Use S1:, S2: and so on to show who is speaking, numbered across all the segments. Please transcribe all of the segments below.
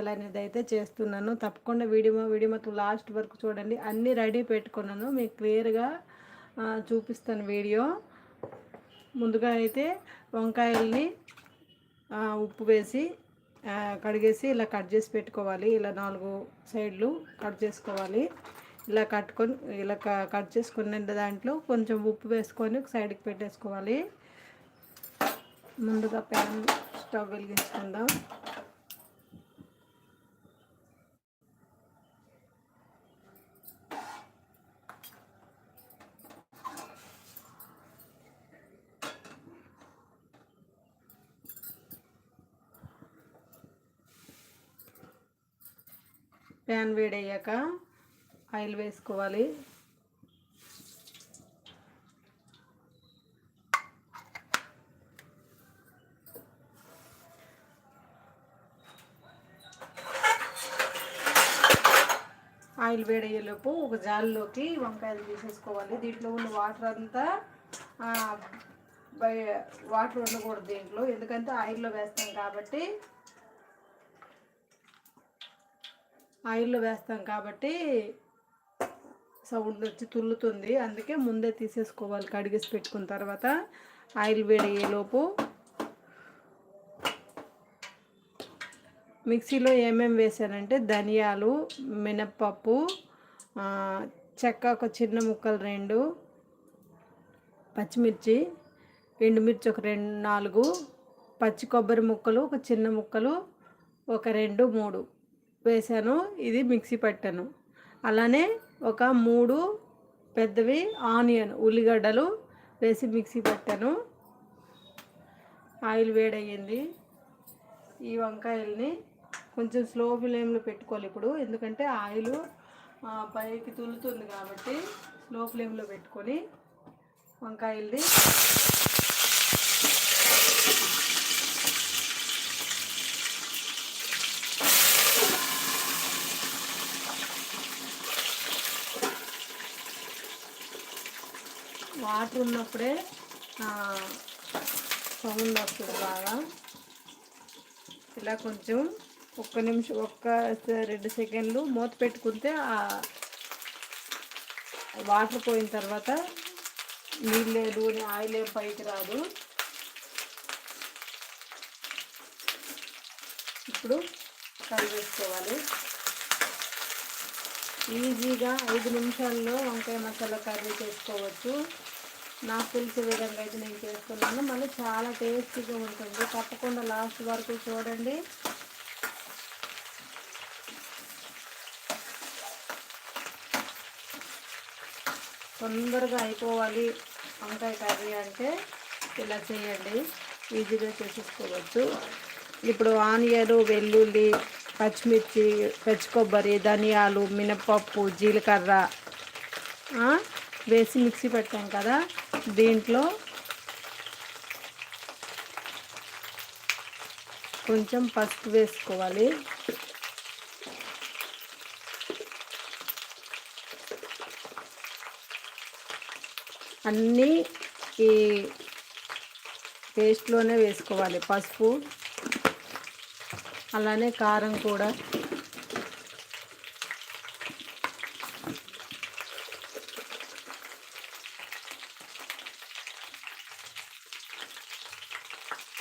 S1: అనేది అయితే చేస్తున్నాను. తప్పకుండా వీడియో వీడియో మొత్తం లాస్ట్ వరకు చూడండి. అన్నీ రెడీ పెట్టుకున్నాను. మీకు క్లియర్గా చూపిస్తాను వీడియో. ముందుగా అయితే వంకాయల్ని ఉప్పు వేసి కడిగేసి ఇలా కట్ చేసి పెట్టుకోవాలి. ఇలా నాలుగు సైడ్లు కట్ చేసుకోవాలి. ఇలా కట్టుకొని ఇలా కట్ చేసుకున్న దాంట్లో కొంచెం ఉప్పు వేసుకొని సైడ్కి పెట్టేసుకోవాలి. ముందుగా ప్యాన్ స్టవ్ వెలిగించుకుందాం. ప్యాన్ వేడయ్యాక ఆయిల్ వేసుకోవాలి. ఆయిల్ వేడయ్యేలోపు ఒక జాలిలోకి వంకాయలు తీసేసుకోవాలి. దీంట్లో ఉన్న వాటర్ అంతా వాటర్ ఉండకూడదు దీంట్లో. ఎందుకంటే ఆయిల్లో వేస్తాం కాబట్టి ఆయిల్లో వేస్తాం కాబట్టి సౌండ్ వచ్చి తుల్లుతుంది. అందుకే ముందే తీసేసుకోవాలి. కడిగేసి పెట్టుకున్న తర్వాత ఆయిల్ వేడయ్యేలోపు మిక్సీలో ఏమేమి వేసానంటే ధనియాలు మినప్పప్పు చెక్క ఒక చిన్న ముక్కలు రెండు పచ్చిమిర్చి ఎండుమిర్చి ఒక రెండు నాలుగు పచ్చి కొబ్బరి ముక్కలు ఒక చిన్న ముక్కలు ఒక రెండు మూడు. వేసాను ఇది మిక్సీ పట్టాను. అలానే ఒక మూడు పెద్దవి ఆనియన్ ఉల్లిగడ్డలు వేసి మిక్సీ పెట్టాను. ఆయిల్ వేడయ్యింది. ఈ వంకాయల్ని కొంచెం స్లో ఫ్లేమ్లో పెట్టుకోవాలి ఇప్పుడు ఎందుకంటే ఆయిల్ పైకి తులుతుంది కాబట్టి స్లో ఫ్లేమ్లో పెట్టుకొని వంకాయల్ని వాటర్ ఉన్నప్పుడే సౌండ్ వస్తుంది బాగా. ఇలా కొంచెం ఒక్క నిమిషం ఒక్క రెండు సెకండ్లు మూత పెట్టుకుంటే వాటర్ పోయిన తర్వాత నీళ్ళు ఆయిల్ ఏం పైకి రాదు. ఇప్పుడు కలిపేసుకోవాలి ఈజీగా ఐదు నిమిషాల్లో వంకాయ మసాలా కర్రీ చేసుకోవచ్చు. నాకు తెలిసే విధంగా అయితే నేను చేస్తున్నాను. మళ్ళీ చాలా టేస్టీగా ఉంటుంది. తప్పకుండా లాస్ట్ వరకు చూడండి. తొందరగా అయిపోవాలి వంకాయ కర్రీ అంటే ఇలా చేయండి. ఈజీగా చేసేసుకోవచ్చు. ఇప్పుడు ఆనియన్ వెల్లుల్లి పచ్చిమిర్చి పచ్చి కొబ్బరి ధనియాలు మినపప్పు జీలకర్ర వేసి మిక్సీ పెట్టాం కదా. దీంట్లో కొంచెం పసుపు వేసుకోవాలి. అన్నీ ఈ పేస్ట్లోనే వేసుకోవాలి పసుపు. అలానే కారం కూడా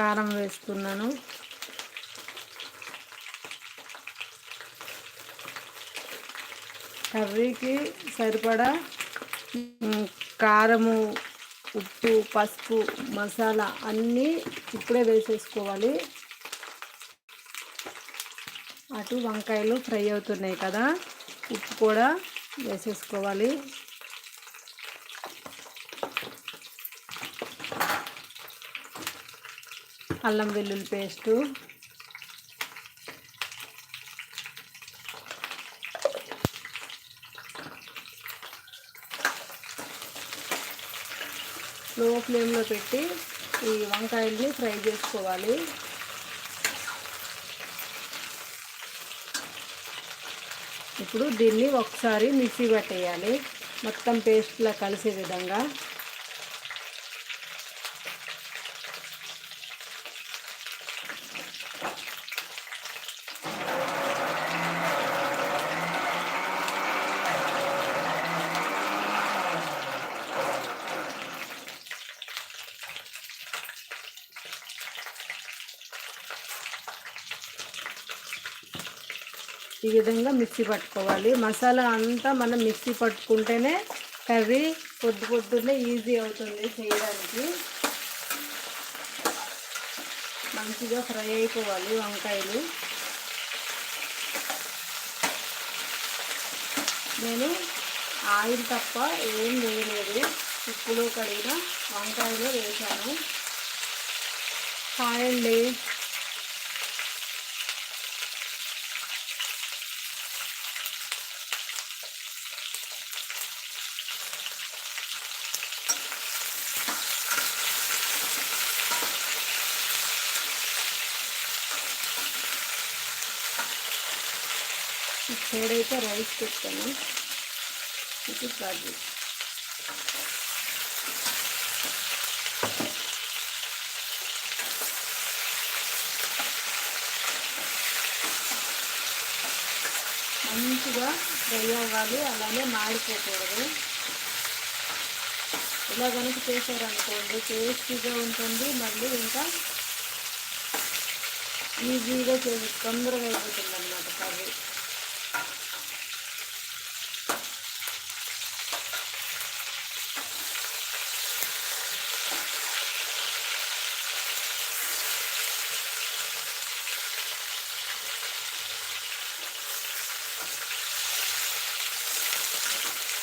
S1: కారం వేస్తున్నాను. కర్రీకి సరిపడా కారము ఉప్పు పసుపు మసాలా అన్నీ ఇప్పుడే వేసేసుకోవాలి. అటు వంకాయలు ఫ్రై అవుతున్నాయి కదా ఉప్పు కూడా వేసేసుకోవాలి. అల్లం వెల్లుల్లి పేస్టు. లో ఫ్లేమ్లో పెట్టి ఈ వంకాయల్ని ఫ్రై చేసుకోవాలి. ఇప్పుడు దీన్ని ఒకసారి మిక్సీ పట్టేయాలి. మొత్తం పేస్ట్లా కలిసే విధంగా. ఈ విధంగా మిక్సీ పట్టుకోవాలి. మసాలా అంతా మనం మిక్సీ పట్టుకుంటేనే కర్రీ పొద్దు పొద్దున్నే ఈజీ అవుతుంది చేయడానికి. మంచిగా ఫ్రై అయిపోవాలి వంకాయలు. నేను ఆయిల్ తప్ప ఏం వేయలేదు. ఉప్పులో కడిగిన వంకాయలు వేసాను హాయ్ అండి సైడ్ అయితే రైస్ పెట్టాను. ఇది కాదు మంచిగా ఫ్రై అవ్వాలి అలానే మాడిపోకూడదు. ఇలా కనుక చేశారనుకోండి టేస్టీగా ఉంటుంది మళ్ళీ ఇంకా ఈజీగా చేసి తొందరగా అయిపోతుందండి అన్నమాట కర్రీ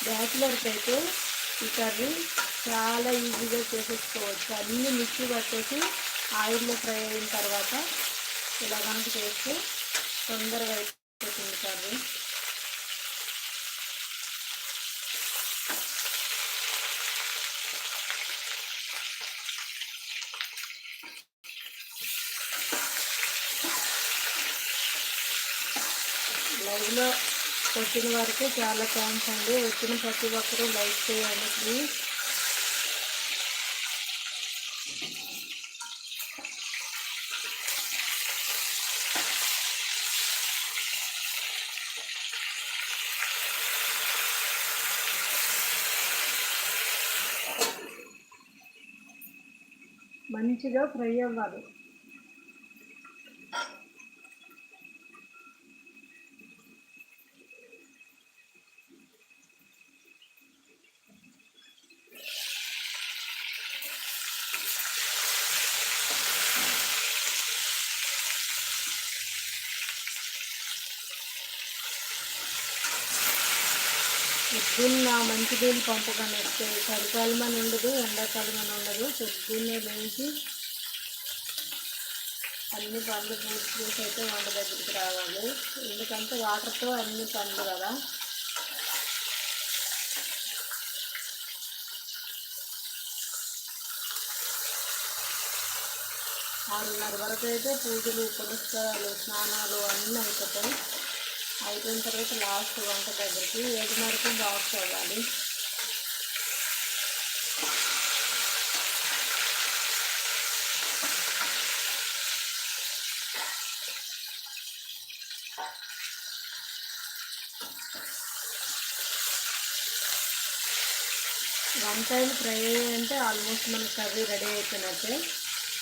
S1: బ్యాచిలర్స్ అయితే ఈ కర్రీ చాలా ఈజీగా చేసేసుకోవచ్చు. అన్నీ మిక్సీ పట్టేసి ఆయిల్లో ఫ్రై అయిన తర్వాత ఇలా కనుక చేస్తే తొందరగా అయిపోతుంది కర్రీ. లైవ్లో వచ్చిన వారికి చాలా థ్యాంక్స్ అండి. వచ్చిన ప్రతి ఒక్కరూ లైక్ చేయండి ప్లీజ్ మంచిగా ఫ్రై అవ్వాలి పొద్దున్న మంచి నీళ్ళు పంపకం వస్తాయి చలికాలం అని ఉండదు ఎండాకాలం అని ఉండదు. పొద్దున్నే లేచి అన్ని పండ్లు పూర్తి చేసి అయితే వంట దగ్గరికి రావాలి. ఎందుకంటే వాటర్తో అన్ని పండ్లు కదా. ఆరున్నర వరకు అయితే పూజలు పునస్కారాలు స్నానాలు అన్నీ అయిపోతాయి. అయిపోయిన తర్వాత లాస్ట్ వంట దగ్గరికి ఏడున్నరకు బాక్స్ అవ్వాలి. వంకాయలు ఫ్రై అయ్యాయంటే ఆల్మోస్ట్ మనకి కర్రీ రెడీ అయిపోయినట్టే.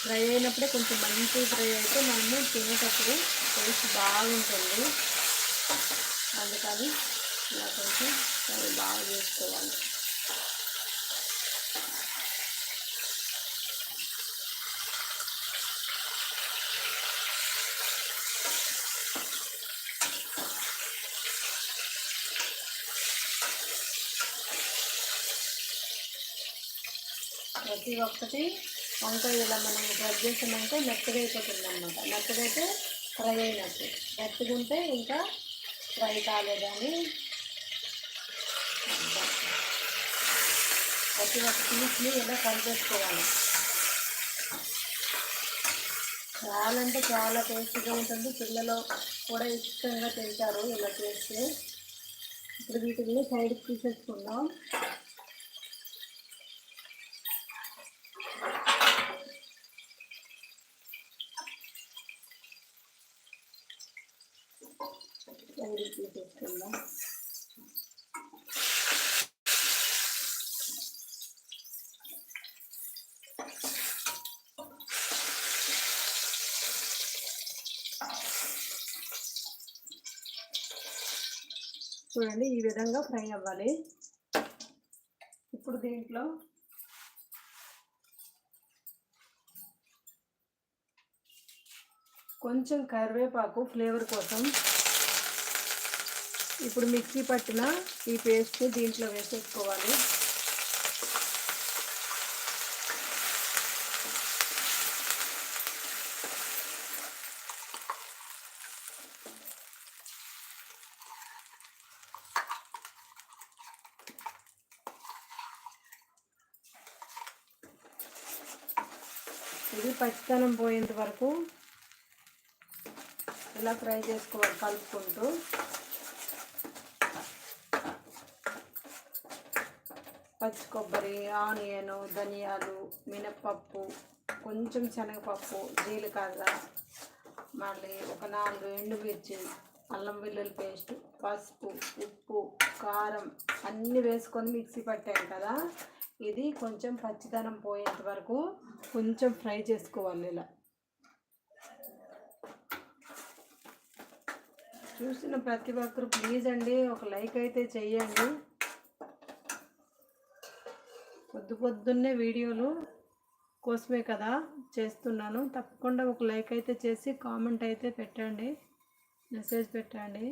S1: ఫ్రై అయినప్పుడే కొంచెం మంచి ఫ్రై అయితే మనము తినేటప్పుడు టేస్ట్ బాగుంటుంది. అందుకని ఇలా కొంచెం బాగా చేసుకోవాలి. ప్రతి ఒక్కటి వంకాయ ఇలా మనం ఫ్రై చేసామంటే మెత్తగా అయిపోతుంది అనమాట మెత్తగా అయితే ఫ్రై అయినట్టు. మెత్తగా ఉంటే ఇంకా ఫ్రై కాలేదని. ప్రతి ఒక్క పీస్ని ఇలా కలిపేసుకోవాలి చాలా అంటే చాలా టేస్టీగా ఉంటుంది. పిల్లలు కూడా ఇష్టంగా తింటారు ఇలా చేస్తే. ఇప్పుడు వీటిని సైడ్కి తీసేసుకుందాం. సైడ్కి చేసుకుందాం చూడండి ఈ విధంగా ఫ్రై అవ్వాలి. ఇప్పుడు దీంట్లో కొంచెం కరివేపాకు ఫ్లేవర్ కోసం ఇప్పుడు మిక్సీ పట్టిన ఈ పేస్ట్ దీంట్లో వేసేసుకోవాలి. ఇది పచ్చితనం పోయేంత వరకు ఇలా ఫ్రై చేసుకోవాలి కలుపుకుంటూ. పచ్చి కొబ్బరి ఆనియన్ ధనియాలు మినప్పప్పు కొంచెం శనగపప్పు జీలకర్ర మళ్ళీ ఒక నాలుగు ఎండుమిర్చి అల్లం వెల్లుల్లి పేస్ట్ పసుపు ఉప్పు కారం అన్నీ వేసుకొని మిక్సీ పట్టాను కదా. ఇది కొంచెం పచ్చిదనం పోయేంత వరకు కొంచెం ఫ్రై చేసుకోవాలి ఇలా. చూసిన ప్రతి ఒక్కరు ప్లీజ్ అండి ఒక లైక్ అయితే చెయ్యండి పొద్దు పొద్దున్నే వీడియోలు కోసమే కదా చేస్తున్నాను. తప్పకుండా ఒక లైక్ అయితే చేసి కామెంట్ అయితే పెట్టండి. మెసేజ్ పెట్టండి.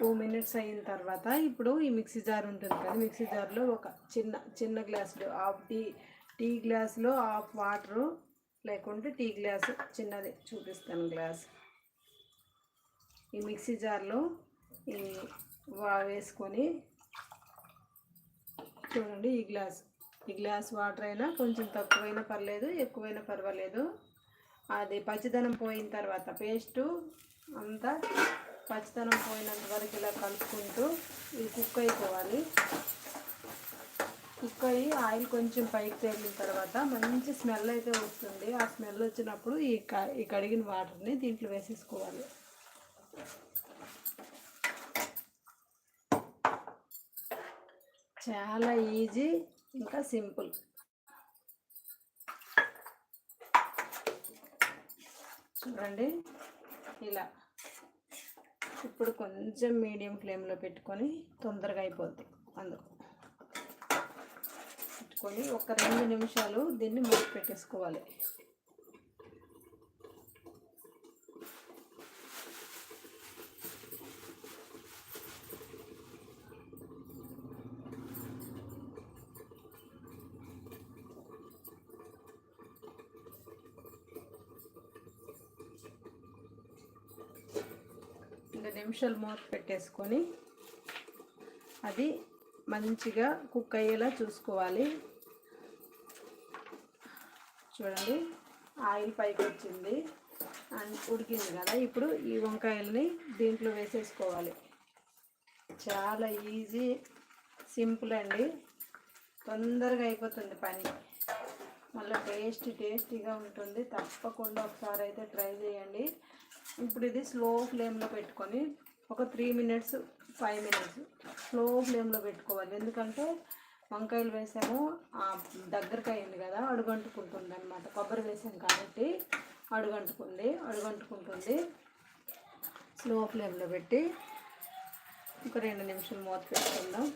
S1: టూ మినిట్స్ అయిన తర్వాత ఇప్పుడు ఈ మిక్సీ జార్ ఉంటుంది కదా మిక్సీ జార్లో ఒక చిన్న చిన్న గ్లాసులు హాఫ్ టీ టీ గ్లాస్లో హాఫ్ వాటరు లేకుంటే టీ గ్లాసు చిన్నది చూపిస్తాను గ్లాస్. ఈ మిక్సీ జార్లో ఈ వా వేసుకొని చూడండి ఈ గ్లాస్. ఈ గ్లాస్ వాటర్ అయినా కొంచెం తక్కువైనా పర్లేదు ఎక్కువైనా పర్వాలేదు. అది పచ్చిదనం పోయిన తర్వాత పేస్టు అంతా పచ్చిదనం పోయినంత వరకు ఇలా కలుపుకుంటూ ఇది కుక్ అయిపోవాలి. కుక్ ఆయిల్ కొంచెం పైకి తేలిన తర్వాత మంచి స్మెల్ అయితే వస్తుంది. ఆ స్మెల్ వచ్చినప్పుడు ఈ ఈ కడిగిన వాటర్ని దీంట్లో వేసేసుకోవాలి. చాలా ఈజీ ఇంకా సింపుల్. చూడండి ఇలా. ఇప్పుడు కొంచెం మీడియం ఫ్లేమ్లో పెట్టుకొని తొందరగా అయిపోద్ది అందుకు. పెట్టుకొని ఒక రెండు నిమిషాలు దీన్ని మూసి పెట్టేసుకోవాలి. రెండు నిమిషాలు మూత పెట్టేసుకొని అది మంచిగా కుక్ అయ్యేలా చూసుకోవాలి. చూడండి. ఆయిల్ పైకి వచ్చింది. అండ్ ఉడికింది కదా. ఇప్పుడు ఈ వంకాయల్ని దీంట్లో వేసేసుకోవాలి. చాలా ఈజీ సింపుల్ అండి. తొందరగా అయిపోతుంది పని. మళ్ళీ టేస్ట్ టేస్టీగా ఉంటుంది. తప్పకుండా ఒకసారి అయితే ట్రై చేయండి. ఇప్పుడు ఇది స్లో ఫ్లేమ్లో పెట్టుకొని ఒక three minutes five minutes slow ఫ్లేమ్లో పెట్టుకోవాలి. ఎందుకంటే వంకాయలు వేసాము. ఆ అయింది కదా అడుగంటుకుంటుంది అనమాట కొబ్బరి వేసాం కాబట్టి అడుగంటుకుంది అడుగంటుకుంటుంది. స్లో ఫ్లేమ్లో పెట్టి ఒక రెండు నిమిషాలు మూత పెట్టుకుందాం.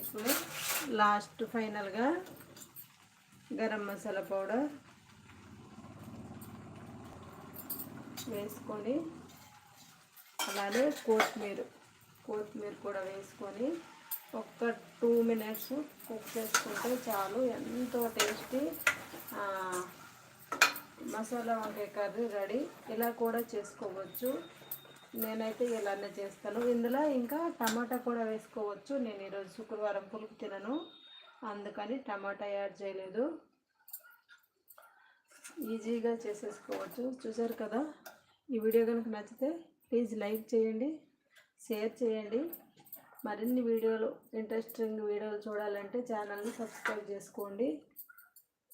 S1: ఇప్పుడు లాస్ట్ ఫైనల్గా గరం మసాలా పౌడర్ వేసుకొని అలానే కొత్తిమీర కొత్తిమీర కూడా వేసుకొని ఒక్క టూ మినిట్స్ కుక్ చేసుకుంటే చాలు. ఎంతో టేస్టీ మసాలా వంకాయ కర్రీ రెడీ. ఇలా కూడా చేసుకోవచ్చు. నేనైతే ఇలానే చేస్తాను. ఇందులో ఇంకా టమాటా కూడా వేసుకోవచ్చు. నేను ఈరోజు శుక్రవారం పులుపు తినను. అందుకని టమాటా యాడ్ చేయలేదు. ఈజీగా చేసేసుకోవచ్చు. చూసారు కదా? ఈ వీడియో కనుక నచ్చితే ప్లీజ్ లైక్ చేయండి షేర్ చేయండి. మరిన్ని వీడియోలు ఇంట్రెస్టింగ్ వీడియోలు చూడాలంటే ఛానల్ని సబ్స్క్రైబ్ చేసుకోండి.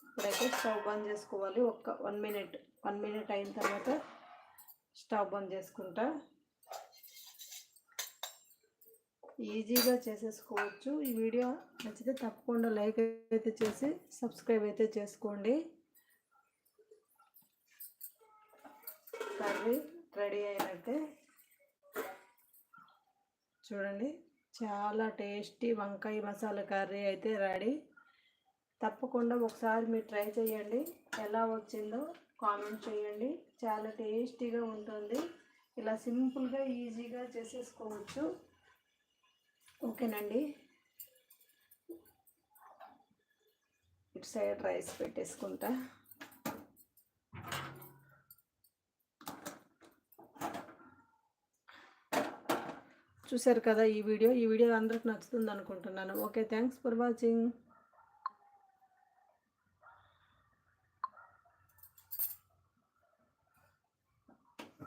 S1: ఇప్పుడైతే స్టవ్ బంద్ చేసుకోవాలి. ఒక్క వన్ మినిట్ వన్ మినిట్ అయిన తర్వాత స్టవ్ బంద్ చేసుకుంటా. ఈజీగా చేసేసుకోవచ్చు. ఈ వీడియో నచ్చితే తప్పకుండా లైక్ అయితే చేసి సబ్స్క్రైబ్ అయితే చేసుకోండి. కర్రీ రెడీ అయినట్టే. చూడండి చాలా టేస్టీ వంకాయ మసాలా కర్రీ అయితే రెడీ. తప్పకుండా ఒకసారి మీరు ట్రై చేయండి. ఎలా వచ్చిందో కామెంట్ చేయండి. చాలా టేస్టీగా ఉంటుంది. ఇలా సింపుల్గా ఈజీగా చేసేసుకోవచ్చు. ఓకేనండి. ఇటు సైడ్ రైస్ పెట్టేసుకుంటా. చూశారు కదా ఈ వీడియో. ఈ వీడియో అందరికి నచ్చుతుంది అనుకుంటున్నాను. Okay thanks for watching